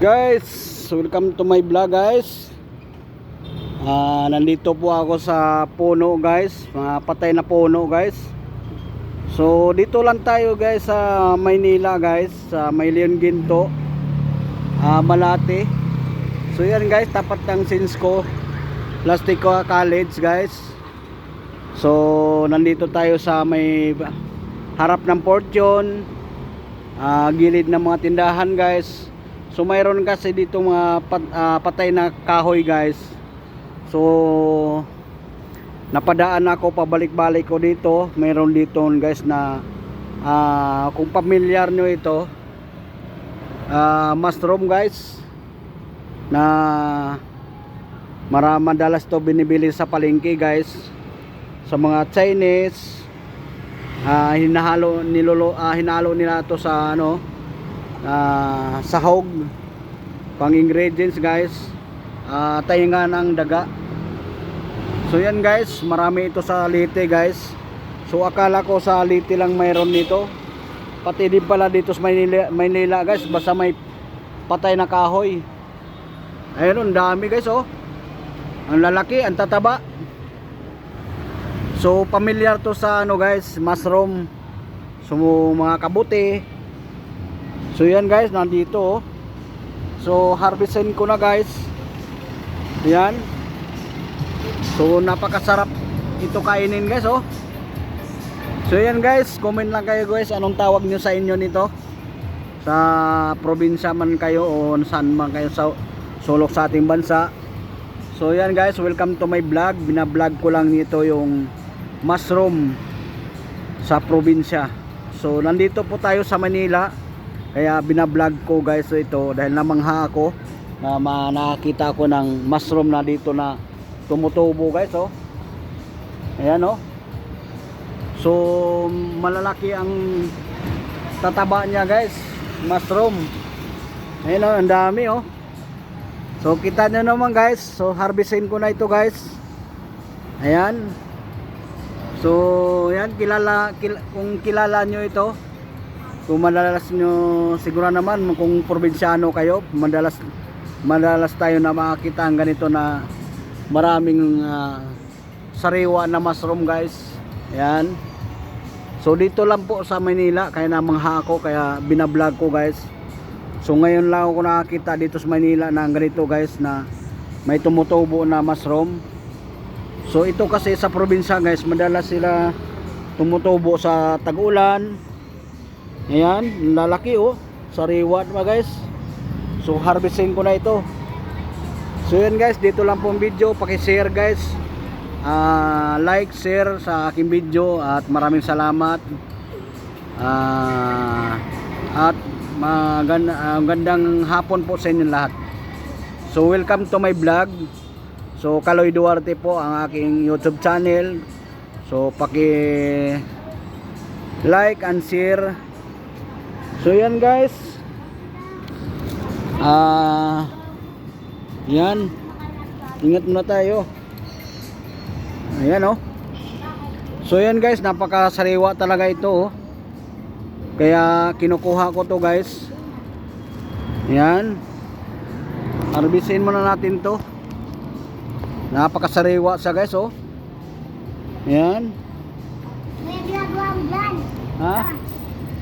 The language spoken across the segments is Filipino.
Guys, welcome to my vlog guys. Ah, nandito po ako sa puno guys, mga patay na puno guys. So dito lang tayo guys sa Maynila guys, sa Mayleon Ginto. Ah, Malate. So yan guys, tapat ng Sinsco Plastico College guys. So nandito tayo sa may harap ng Fortune, ah, gilid ng mga tindahan guys. So mayroon kasi dito mga pat, ah, patay na kahoy guys. So napadaan ako pabalik-balik ko dito. Mayroon dito guys na ah, kung pamilyar nyo ito ah, mushroom guys na madalas to binibili sa palengke guys sa mga Chinese ah, hinahalo nilolo ah, hinalo nila to sa ano ah, sahog pang ingredients guys. Ah, tainga ng daga. So yan guys marami ito sa Leyte guys. So akala ko sa Leyte lang mayroon nito pati din pala dito sa Maynila, Maynila guys basta may patay na kahoy. Ayun dami guys oh. Ang lalaki ang tataba. So familiar to sa ano guys mushroom. So mga kabuti So yan guys, nandito oh. So harvestin ko na guys. Yan. So napakasarap ito kainin guys oh. So yan guys, comment lang kayo guys anong tawag nyo sa inyo nito. Sa probinsya man kayo o saan man kayo sa sulok sa ating bansa. So yan guys, welcome to my vlog. Bina-vlog ko lang nito yung mushroom sa probinsya. So nandito po tayo sa Manila. Kaya binablog ko guys ito dahil namangha ako na nakakita ko ng mushroom na dito na tumutubo guys oh. Ayan oh. So malalaki ang tataba niya guys, mushroom. Ayan oh, ang dami oh. So kita nyo naman guys, so harvestin ko na ito guys. Ayan. So yan kilala, kil- kung kilala nyo ito, kung madalas nyo siguro naman kung probinsyano kayo madalas madalas tayo na makakita ang ganito na maraming ah, sariwa na mushroom guys. Yan so dito lang po sa Manila kaya namangha ako kaya binablog ko guys. So ngayon lang ako nakakita dito sa Manila na ganito guys na may tumutubo na mushroom. So ito kasi sa probinsya guys madalas sila tumutubo sa tag-ulan Ayan, lalaki oh. Sariwa pa guys. So harvesting ko na ito. So yan guys, dito lang po ang video. Paki-share guys. Ah, like, share sa aking video at maraming salamat. Ah, at maganda, ah, gandang hapon po sa inyo lahat. So welcome to my vlog. So Kaloy Duarte po ang aking YouTube channel. So paki like and share So yan guys. Ah Yan. Ingat muna tayo. Ayan oh. So yan guys, napakasariwa talaga ito oh. Kaya kinukuha ko to guys. Yan. Harvestin muna natin to. Napakasariwa siya guys oh. Yan. May ginagawa. Ha?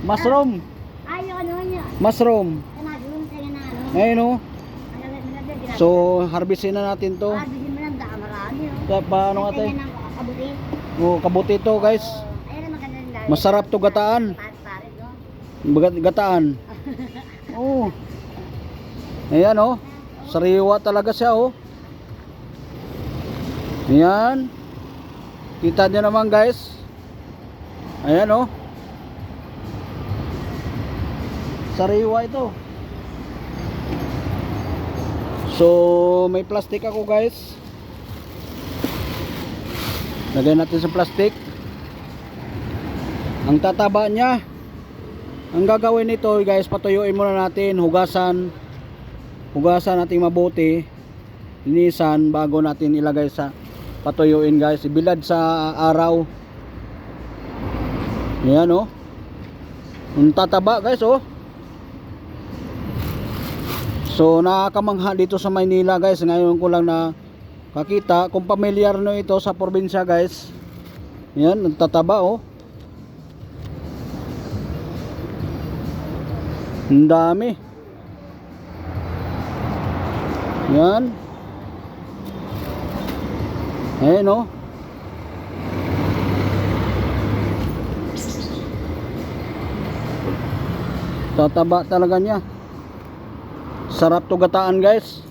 Mushroom. Mushroom. Ayun oh. So, harvestin na natin to. Pa- Paano nga tayo? Oh, kabuti to guys. Masarap to gataan. Gataan. Oh. Ayan oh. Sariwa talaga siya oh. Ayan. Kita nyo naman guys. Ayan oh. Sariwa ito. So, may plastic ako guys. Lagay natin sa plastic. Ang tataba niya. Ang gagawin nito guys, patuyuin muna natin, hugasan. Hugasan natin mabuti. Linisan bago natin ilagay sa patuyuin guys. Ibilad sa araw. Ayan oh. Ang tataba guys oh. So nakakamangha dito sa Maynila guys. Ngayon ko lang na kakita. Kung pamilyar no ito sa probinsya guys. Yan, nagtataba oh. Ang dami. Yan. Ayan oh. Tataba talaga niya. Sarap to gataan guys.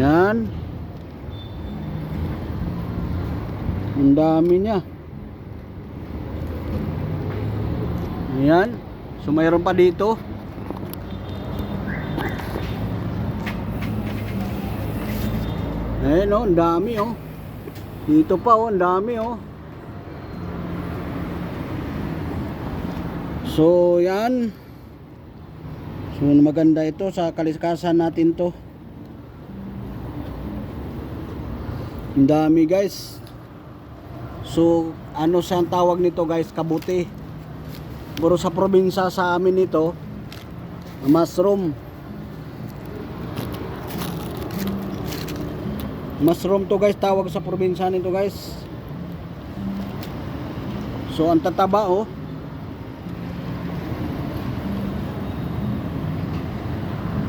Yan. Ang dami niya. Yan. So mayroon pa dito. Eh no, ang dami oh. Dito pa oh, ang dami oh. So yan. So maganda ito sa kalikasan natin to. Ang dami guys. So ano sa tawag nito guys? Kabuti. Pero sa probinsya sa amin ito, mushroom. Mushroom to guys, tawag sa probinsya nito guys. So ang tataba oh.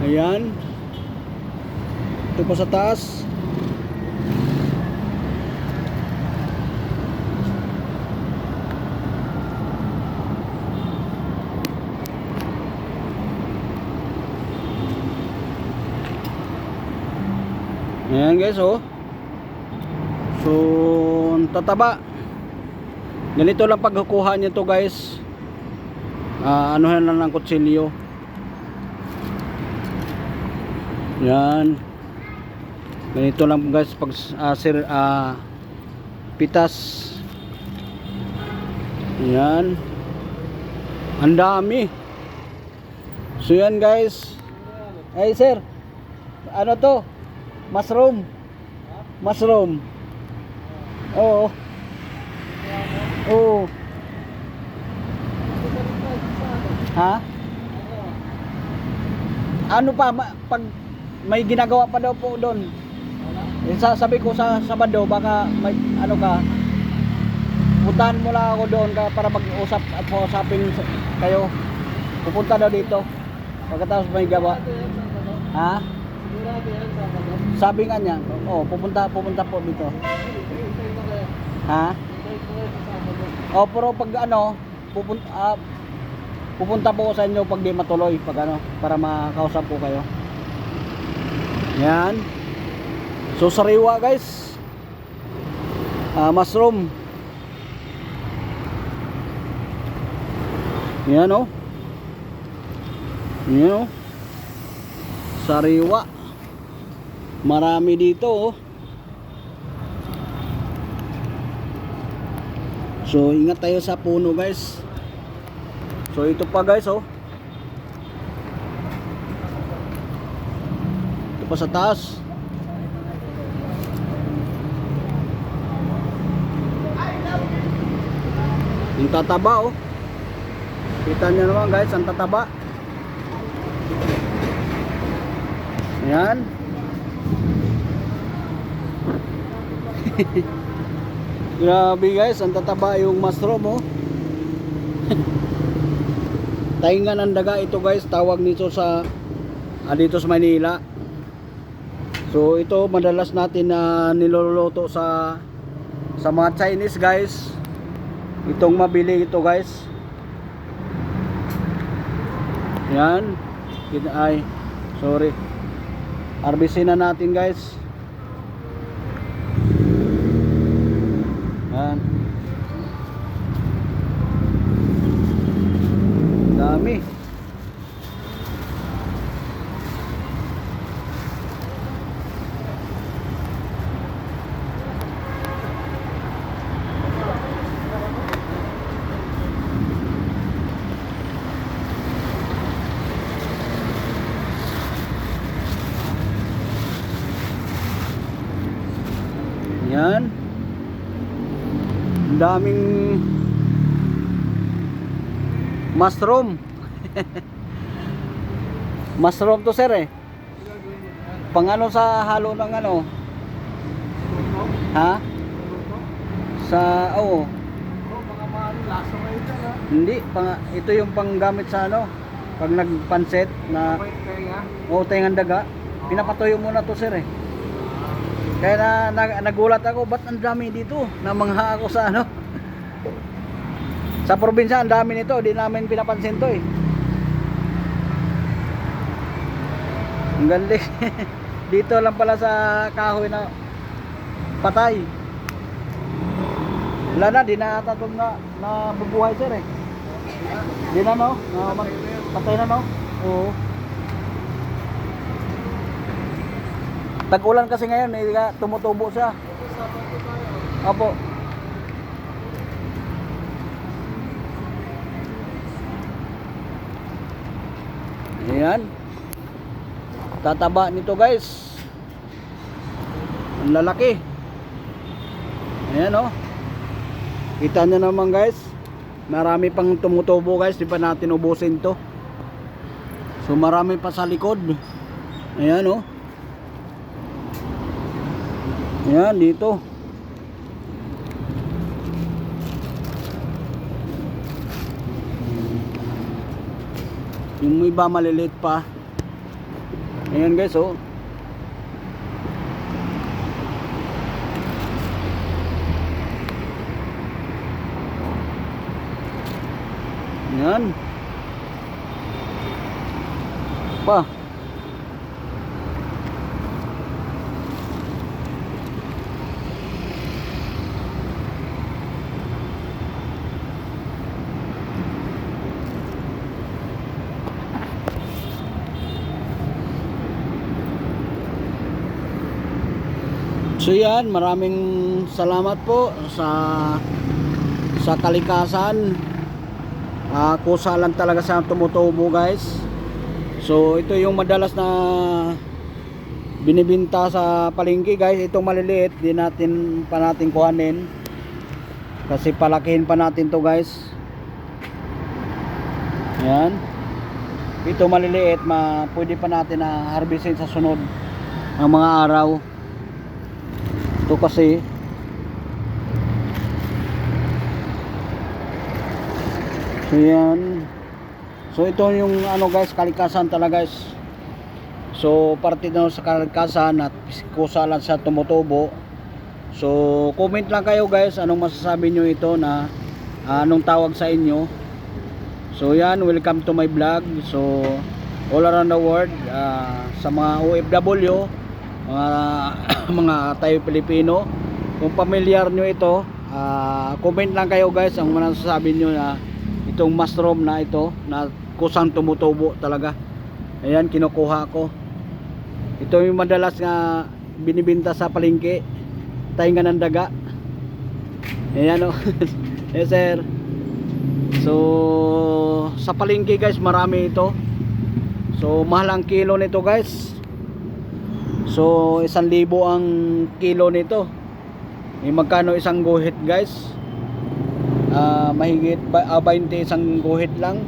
Ayan. Ito pa sa taas. Ayan guys oh. So, tataba. Ganito lang pagkukuha niyo to guys. Ah, ano lang ng kutsilyo. Yan. Ganito lang guys pag ah, sir ah, pitas. Yan. Ang dami. So yan guys. Hey sir. Ano to? Mushroom. Mushroom. Oo. Oo. Ha? Ano pa pag may ginagawa pa daw po doon. Eh, sabi ko sa Sabado baka may ano ka puntahan mo lang ako doon ka para mag-usap at usapin kayo. Pupunta daw dito. Pagkatapos may gawa. Ha? Sabi nga niya, oh, pupunta pupunta po dito. Ha? Oh, pero pag ano, pupunta ah, pupunta po sa inyo pag di matuloy, pag ano, para makausap po kayo. Yan. So sariwa guys. Ah, mushroom. Yan oh. Yan oh. Sariwa. Marami dito oh. So ingat tayo sa puno guys. So ito pa guys oh. Pa sa taas. Yung tataba oh. Kita niyo naman guys, ang tataba. Ayan. Grabe guys, ang tataba yung mushroom oh. Tainga ng daga ito guys, tawag nito sa ah, dito sa Manila. So ito madalas natin na niluluto sa sa mga Chinese guys. Itong mabili ito guys. Yan. Ay, sorry. RBC na natin guys. Yan. Dami. Yan. Ang daming Mushroom to sir eh. Pang ano sa halo ng ano? Ha? Sa, oo. Hindi, pang, ito yung panggamit sa ano? Pag nagpanset na o tengan daga, pinapatuyo muna to sir eh. Kaya na, nag- nagulat ako, ba't ang dami dito? Namangha ako sa ano? sa probinsya, ang dami nito, di namin pinapansin to eh. Ang galing. dito lang pala sa kahoy na patay. Wala na, di na ata itong na, na bubuhay sir eh. Di na no? Na, patay na no? Oo. Tag-ulan kasi ngayon, eh, tumutubo siya. Opo. Ayan. Tataba nito guys. Ang lalaki. Ayan oh. Kita nyo naman guys. Marami pang tumutubo guys. Di pa natin ubusin to. So marami pa sa likod. Ayan oh. Ayan dito. Yung iba maliliit pa. Ayan guys oh. Yan. Pa. So yan, maraming salamat po sa sa kalikasan. Ah, kusa lang talaga sa tumutubo guys. So ito yung madalas na binibinta sa palengke guys. Itong maliliit, di natin pa natin kuhanin. Kasi palakihin pa natin to guys. Yan. Ito maliliit, ma pwede pa natin na harvestin sa sunod ng mga araw. Ito kasi So yan. So ito yung ano guys, kalikasan talaga guys. So parte na sa kalikasan at kusa sa tumutubo. So comment lang kayo guys anong masasabi nyo ito na ah, anong tawag sa inyo. So yan, welcome to my vlog. So all around the world ah, sa mga OFW, mga mga tayo Pilipino, kung pamilyar nyo ito, ah, comment lang kayo guys ang masasabi nyo na itong mushroom na ito na kusang tumutubo talaga. Ayan, kinukuha ko. Ito yung madalas nga binibinta sa palengke. Tainga ng daga. Ayan o. yes sir. So, sa palengke guys, marami ito. So, mahal ang kilo nito guys. So, isang libo ang kilo nito. Eh, magkano isang guhit guys? Ah, mahigit ba, ah, 20 isang guhit lang.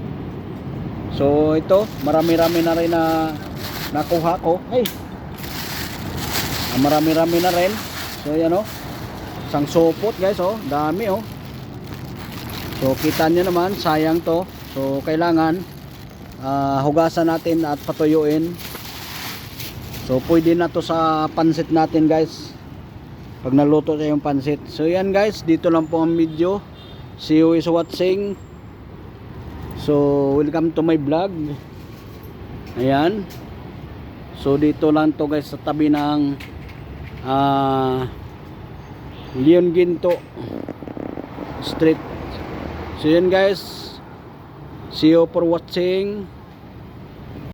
So, ito, marami-rami na rin na nakuha ko. Ay! Ah, marami-rami na rin. So, yan o. Isang supot guys oh. Dami oh. So kita nyo naman, sayang to. So kailangan ah, hugasan natin at patuyuin. So pwede na to sa pansit natin guys. Pag naluto sa yung pansit. So yan guys, dito lang po ang video. See you is watching. So welcome to my vlog. Ayan. So dito lang to guys sa tabi ng ah Leon Ginto Street. So yun guys. See you for watching.